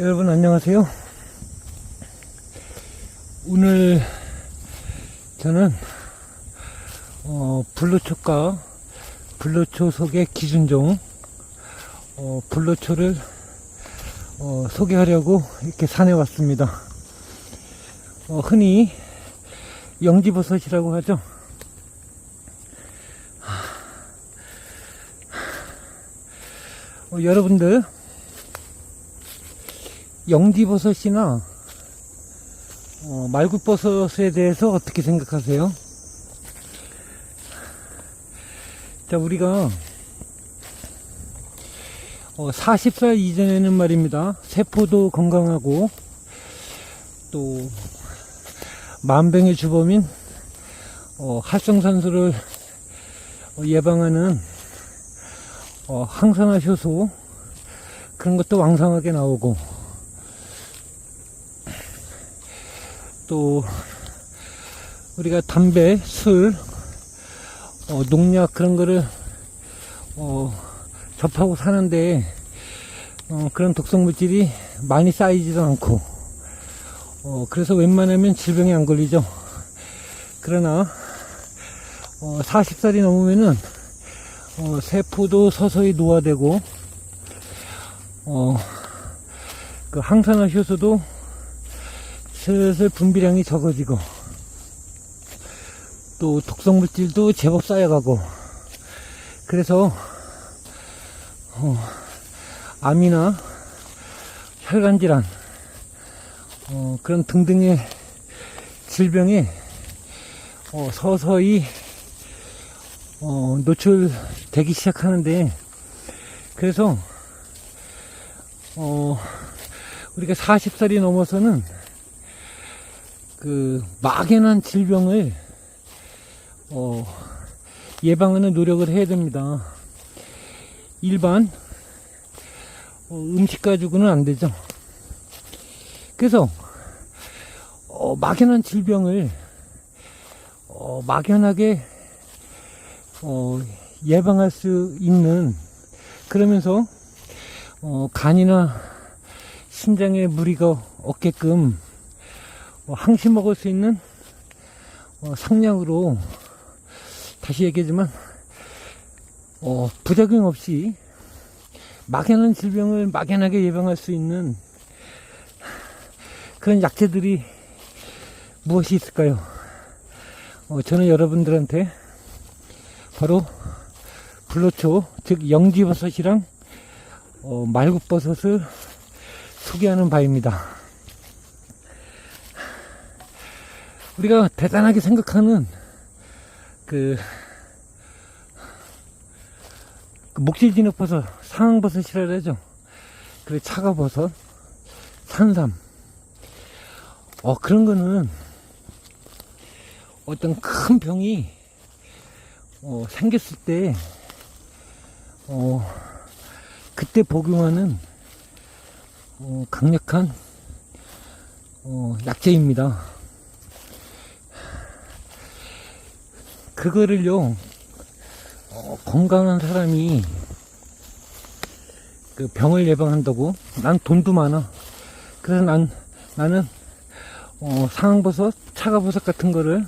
여러분 안녕하세요. 오늘 저는 어, 블루초과 블루초 속의 기준종 어, 블루초를 어, 소개하려고 이렇게 산에 왔습니다. 어, 흔히 영지버섯이라고 하죠. 어, 여러분들 영지버섯이나 어, 말굽버섯에 대해서 어떻게 생각하세요? 자, 우리가 어, 40살 이전에는 말입니다. 세포도 건강하고 또 만병의 주범인 어, 활성산소를 어, 예방하는 어, 항산화 효소 그런 것도 왕성하게 나오고 또 우리가 담배, 술, 어, 농약 그런 거를 어, 접하고 사는데 어, 그런 독성 물질이 많이 쌓이지도 않고 어, 그래서 웬만하면 질병에 안 걸리죠. 그러나 어, 40살이 넘으면은 어, 세포도 서서히 노화되고 어, 그 항산화 효소도 슬슬 분비량이 적어지고 또 독성 물질도 제법 쌓여가고 그래서 어, 암이나 혈관 질환 어, 그런 등등의 질병에 어, 서서히 어, 노출되기 시작하는데 그래서 어, 우리가 40살이 넘어서는 그 막연한 질병을 어, 예방하는 노력을 해야 됩니다. 일반 어, 음식 가지고는 안 되죠. 그래서 어, 막연한 질병을 어, 막연하게 어, 예방할 수 있는 그러면서 어, 간이나 심장에 무리가 없게끔 어, 항시 먹을 수 있는 어, 상량으로 다시 얘기하지만 어, 부작용 없이 막연한 질병을 막연하게 예방할 수 있는 그런 약재들이 무엇이 있을까요? 어, 저는 여러분들한테 바로 불로초 즉 영지버섯이랑 어, 말굽버섯을 소개하는 바입니다. 우리가 대단하게 생각하는 그, 그 목실진흙버섯, 상황버섯이라 그러죠. 그리고 차가버섯, 산삼. 어, 그런 거는 어떤 큰 병이 어, 생겼을 때, 어, 그때 복용하는 어, 강력한 어, 약재입니다. 그거를요, 어, 건강한 사람이 그 병을 예방한다고? 난 돈도 많아. 그래서 난, 나는, 어, 상황버섯, 차가버섯 같은 거를,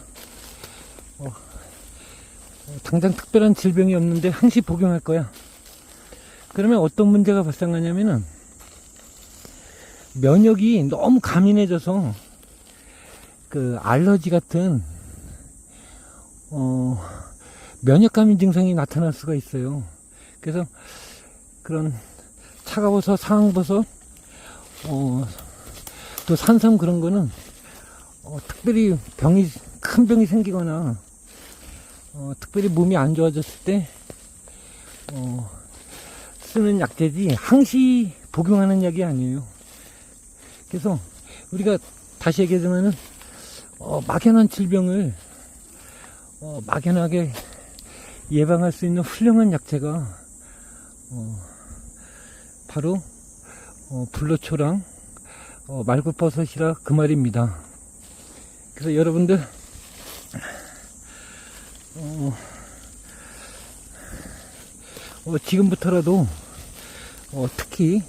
어, 어, 당장 특별한 질병이 없는데 항시 복용할 거야. 그러면 어떤 문제가 발생하냐면은, 면역이 너무 가민해져서, 그, 알러지 같은, 어, 면역감인 증상이 나타날 수가 있어요. 그래서 그런 차가워서 상황버섯, 어, 또 산삼 그런 거는 어, 특별히 병이 큰 병이 생기거나 어, 특별히 몸이 안 좋아졌을 때 어, 쓰는 약재지 항시 복용하는 약이 아니에요. 그래서 우리가 다시 얘기하자면은 어, 막연한 질병을 어, 막연하게 예방할 수 있는 훌륭한 약재가 어, 바로 어, 불로초랑 어, 말굽버섯이라 그 말입니다. 그래서 여러분들 어, 어, 지금부터라도 어, 특히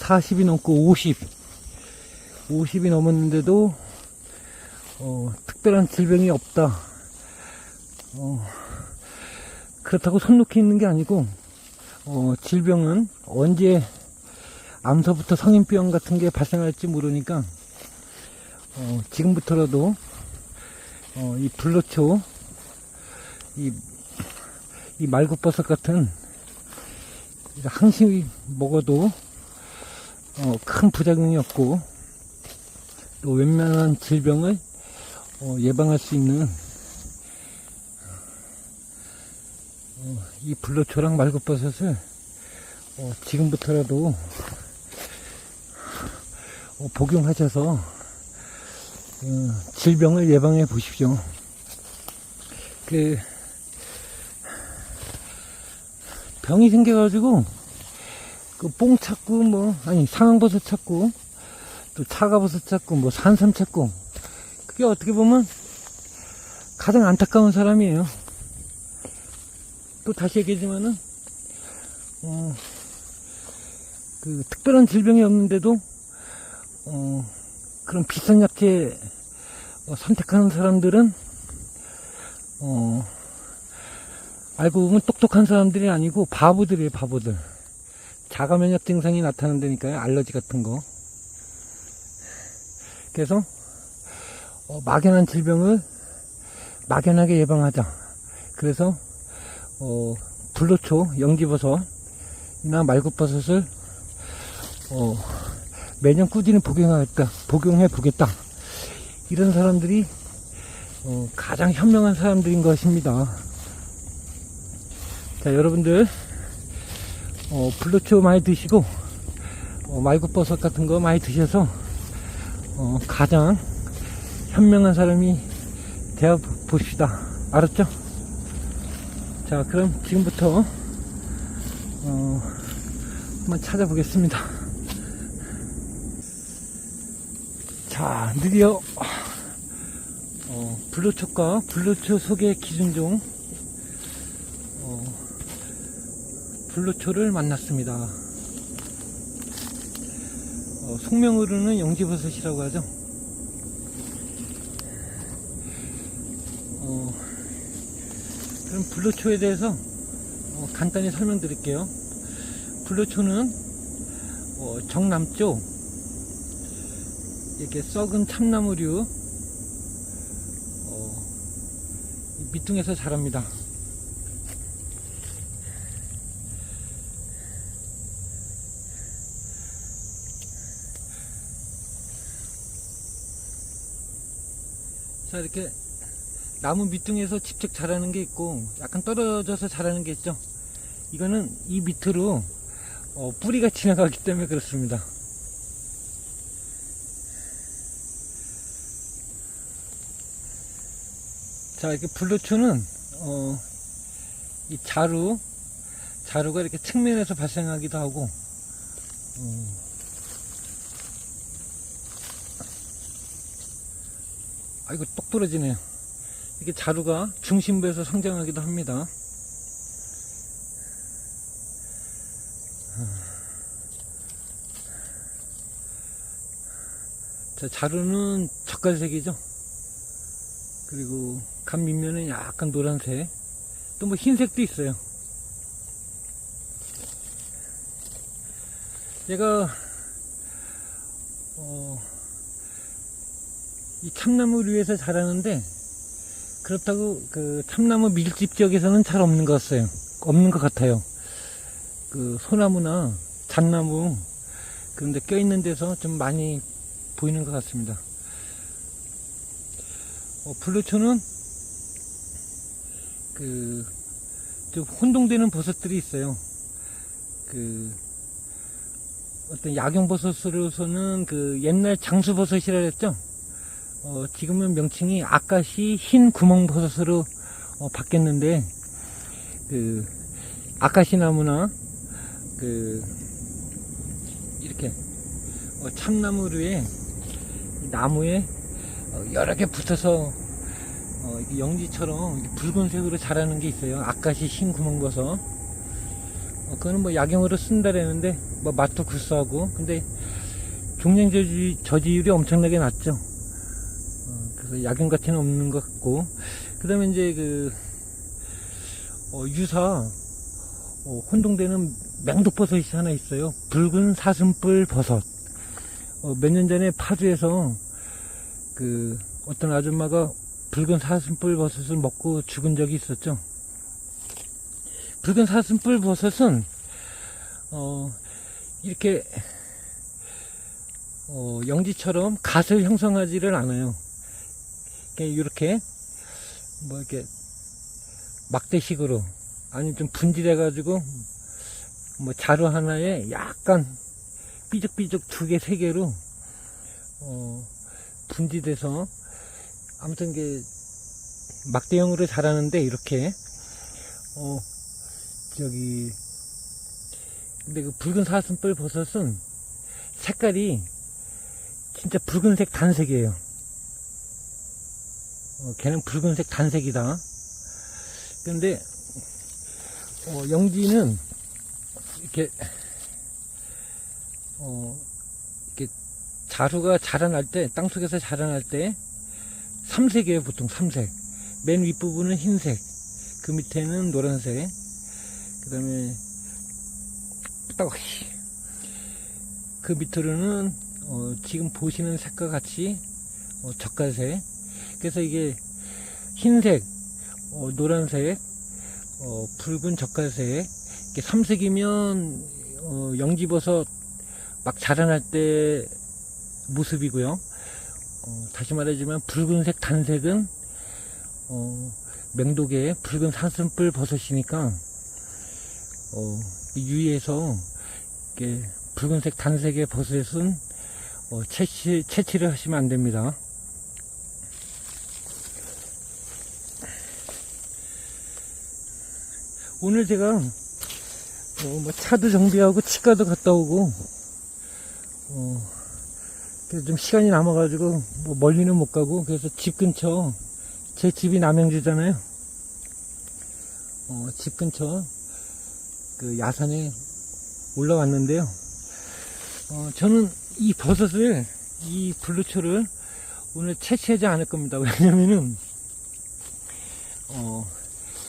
40이 넘고 50, 50이 넘었는데도 어, 특별한 질병이 없다. 어, 그렇다고 손 놓기 있는 게 아니고 어, 질병은 언제 암서부터 성인병 같은 게 발생할지 모르니까 어, 지금부터라도 어, 이 불로초 이, 이 말굽버섯 같은 항시 먹어도 어, 큰 부작용이 없고 또 웬만한 질병을 어, 예방할 수 있는 어, 이 불로초랑 말굽버섯을 어, 지금부터라도 어, 복용하셔서 어, 질병을 예방해 보십시오. 그 병이 생겨가지고 그 뽕 찾고 뭐 아니 상황버섯 찾고 또 차가버섯 찾고 뭐 산삼 찾고 그게 어떻게 보면 가장 안타까운 사람이에요. 또 다시 얘기하지만은 어, 그 특별한 질병이 없는데도 어, 그런 비싼 약재 어, 선택하는 사람들은 어, 알고 보면 똑똑한 사람들이 아니고 바보들이에요, 바보들. 자가 면역 증상이 나타난다니까요, 알러지 같은 거. 그래서 어, 막연한 질병을 막연하게 예방하자. 그래서 어, 불로초, 영지버섯이나 말굽버섯을 어, 매년 꾸준히 복용하겠다, 복용해 보겠다. 이런 사람들이 어, 가장 현명한 사람들인 것입니다. 자, 여러분들 어, 불로초 많이 드시고 어, 말굽버섯 같은 거 많이 드셔서 어, 가장 현명한 사람이 되어 봅시다. 알았죠? 자, 그럼 지금부터 어, 한번 찾아보겠습니다. 자, 드디어 어, 블루초과 블루초 소개 기준종 어, 블루초를 만났습니다. 어, 속명으로는 영지버섯이라고 하죠. 어, 그럼 블루초에 대해서 어, 간단히 설명드릴게요. 블루초는 어, 정남쪽 이렇게 썩은 참나무류 어, 밑둥에서 자랍니다. 자 이렇게 나무 밑둥에서 직접 자라는 게 있고 약간 떨어져서 자라는 게 있죠. 이거는 이 밑으로 어, 뿌리가 지나가기 때문에 그렇습니다. 자, 이렇게 블루초는, 어, 이 자루, 자루가 이렇게 측면에서 발생하기도 하고, 어, 아이고, 똑 부러지네요. 이렇게 자루가 중심부에서 성장하기도 합니다. 자, 자루는 젓갈색이죠. 그리고 간 밑면은 약간 노란색 또 뭐 흰색도 있어요 얘가 어, 이 참나무 위에서 자라는데 그렇다고 그 참나무 밀집 지역에서는 잘 없는 것 같아요 없는 것 같아요 그 소나무나 잣나무 그런데 껴있는 데서 좀 많이 보이는 것 같습니다 어, 블루초는 그, 좀 혼동되는 버섯들이 있어요. 그, 어떤 약용버섯으로서는 그 옛날 장수 버섯이라 그랬죠? 어, 지금은 명칭이 아까시 흰 구멍버섯으로 어, 바뀌었는데, 그, 아까시 나무나, 그, 이렇게, 어, 참나무류에, 나무에 어, 여러 개 붙어서 어, 영지처럼 붉은색으로 자라는 게 있어요. 아까시 흰 구멍버섯. 어, 그거는 뭐 약용으로 쓴다라는데 뭐 맛도 구수하고 근데 종양 저지, 저지율이 엄청나게 낮죠. 어, 그래서 약용 가치는 없는 것 같고 그 다음에 이제 그 어, 유사 어, 혼동되는 맹독버섯이 하나 있어요. 붉은 사슴뿔 버섯. 어, 몇 년 전에 파주에서 그 어떤 아줌마가 붉은 사슴뿔 버섯을 먹고 죽은 적이 있었죠. 붉은 사슴뿔 버섯은 어, 이렇게 어, 영지처럼 갓을 형성하지를 않아요. 이렇게 뭐 이렇게 막대식으로 아니 좀 분질해 가지고 뭐 자루 하나에 약간 삐죽삐죽 두 개 세 개로 어, 분지돼서 아무튼 이게 막대형으로 자라는데 이렇게 어 저기 근데 그 붉은 사슴뿔 버섯은 색깔이 진짜 붉은색 단색이에요. 어, 걔는 붉은색 단색이다. 근데 어, 영지는 이렇게 어 이렇게 자루가 자라날 때 땅속에서 자라날 때 삼색이에요 보통 삼색. 맨 윗부분은 흰색 그 밑에는 노란색. 그 다음에 딱그 밑으로는 어, 지금 보시는 색과 같이 어, 젓갈색 그래서 이게 흰색 어, 노란색 어, 붉은 젓갈색 이렇게 삼색이면 어, 영지버섯 막 자라날 때 모습이고요. 어, 다시 말하지만 붉은색 단색은 어, 맹독의 붉은 사슴뿔 버섯이니까 어, 이 유의해서 붉은색 단색의 버섯은 어, 채취, 채취를 하시면 안 됩니다. 오늘 제가 어, 뭐 차도 정비하고 치과도 갔다 오고 어, 그래서 좀 시간이 남아가지고 뭐 멀리는 못 가고 그래서 집 근처 제 집이 남양주잖아요. 어, 집 근처 그 야산에 올라왔는데요. 어, 저는 이 버섯을 이 블루초를 오늘 채취하지 않을 겁니다. 왜냐면은 어,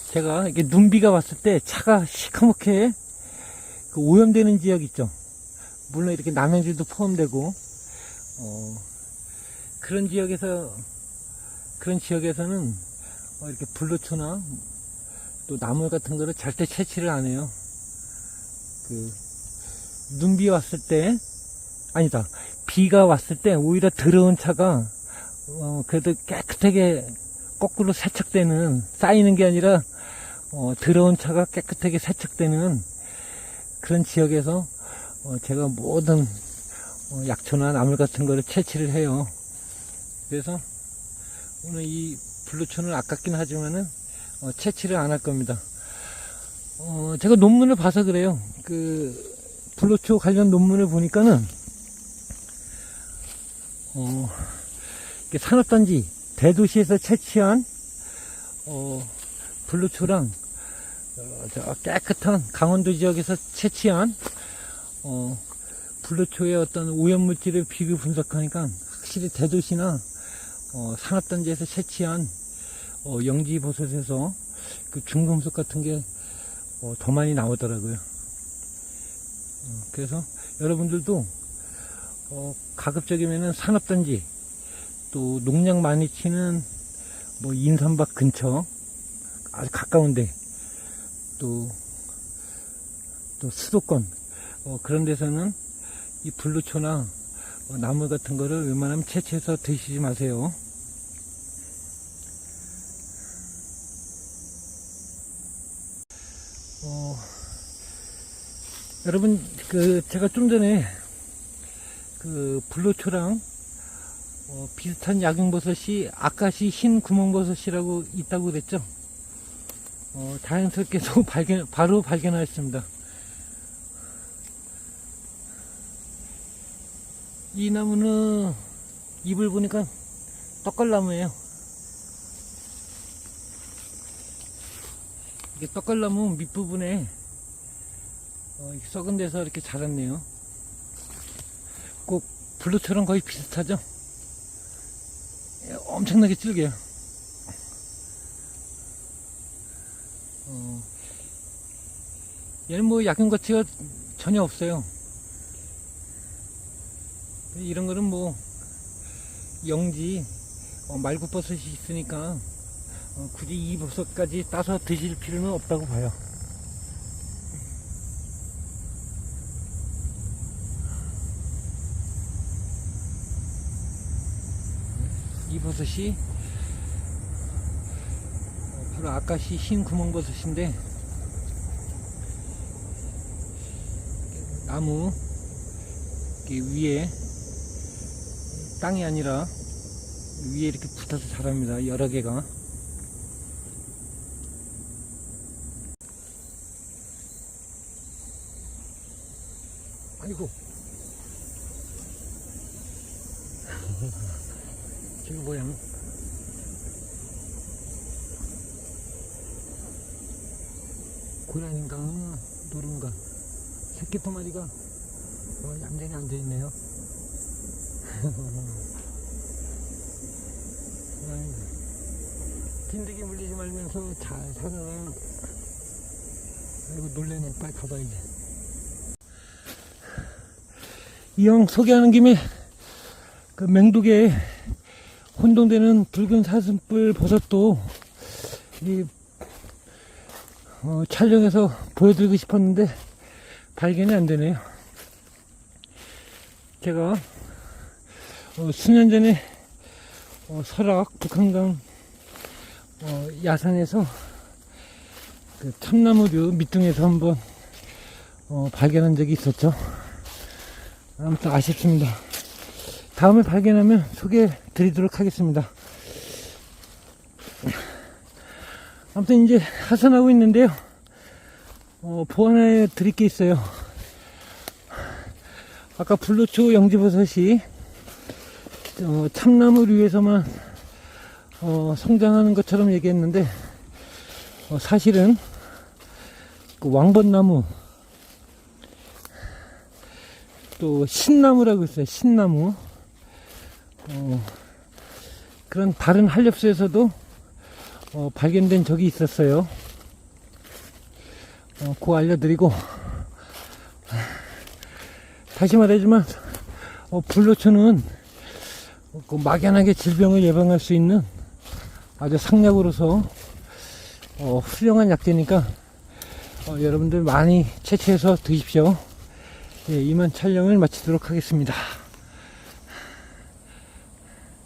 제가 이렇게 눈비가 왔을 때 차가 시커멓게 그 오염되는 지역 있죠. 물론 이렇게 남양주도 포함되고 어, 그런 지역에서 그런 지역에서는 어, 이렇게 블루초나 또 나물 같은 거를 절대 채취를 안 해요. 그 눈비 왔을 때 아니다 비가 왔을 때 오히려 더러운 차가 어, 그래도 깨끗하게 거꾸로 세척되는 쌓이는 게 아니라 어, 더러운 차가 깨끗하게 세척되는 그런 지역에서 어, 제가 모든 어, 약초나 나물 같은 거를 채취를 해요. 그래서 오늘 이 블루초는 아깝긴 하지만은 어, 채취를 안 할 겁니다. 어, 제가 논문을 봐서 그래요. 그 블루초 관련 논문을 보니까는 어, 산업단지 대도시에서 채취한 어, 블루초랑 어, 저 깨끗한 강원도 지역에서 채취한 어, 블루초의 어떤 오염물질을 비교 분석하니까 확실히 대도시나 어, 산업단지에서 채취한 어, 영지버섯에서 그 중금속 같은 게 어, 더 많이 나오더라고요. 어, 그래서 여러분들도 어, 가급적이면은 산업단지 또 농약 많이 치는 뭐 인삼밭 근처 아주 가까운데 또, 또 수도권 어, 그런 데서는 이 블루초나 어, 나물 같은 거를 웬만하면 채취해서 드시지 마세요. 어, 여러분 그 제가 좀 전에 그 블루초랑 어, 비슷한 야경버섯이 아까시 흰 구멍버섯이라고 있다고 그랬죠. 어, 자연스럽게도 발견, 바로 발견하였습니다. 이 나무는 잎을 보니까 떡갈나무예요. 이게 떡갈나무 밑부분에 어, 이 썩은 데서 이렇게 자랐네요. 꼭 블루처럼 거의 비슷하죠? 예, 엄청나게 질겨요. 어, 얘는 뭐 약용 가치가 전혀 없어요. 이런 거는 뭐 영지 어, 말굽버섯이 있으니까 어, 굳이 이 버섯까지 따서 드실 필요는 없다고 봐요. 이 버섯이 어, 바로 아까시 흰 구멍버섯인데 나무 위에 땅이 아니라 위에 이렇게 붙어서 자랍니다. 여러 개가. 아이고. 지금 뭐야? 고라니인가 노른가 새끼 두 마리가 어, 얌전히 앉아있네요. 빈대기 물리지 말면서 잘 살아라. 아이고 놀래네 빨리 가봐야지. 이왕 소개하는 김에 그 맹독에 혼동되는 붉은 사슴뿔 버섯도 이 어, 촬영해서 보여드리고 싶었는데 발견이 안 되네요. 제가 어, 수년 전에 어, 설악 북한강 어, 야산에서 그 참나무류 밑둥에서 한번 어, 발견한 적이 있었죠. 아무튼 아쉽습니다. 다음에 발견하면 소개해 드리도록 하겠습니다. 아무튼 이제 하산하고 있는데요. 어, 보완해 드릴 게 있어요. 아까 블루초 영지버섯이 어, 참나무류에서만 어, 성장하는 것처럼 얘기했는데 어, 사실은 그 왕벚나무 또 신나무라고 있어요. 신나무 어, 그런 다른 한렵수에서도 어, 발견된 적이 있었어요. 어, 그거 알려드리고 다시 말하지만 어, 블루초는 그 막연하게 질병을 예방할 수 있는 아주 상약으로서 어, 훌륭한 약재니까 어, 여러분들 많이 채취해서 드십시오. 예, 이만 촬영을 마치도록 하겠습니다.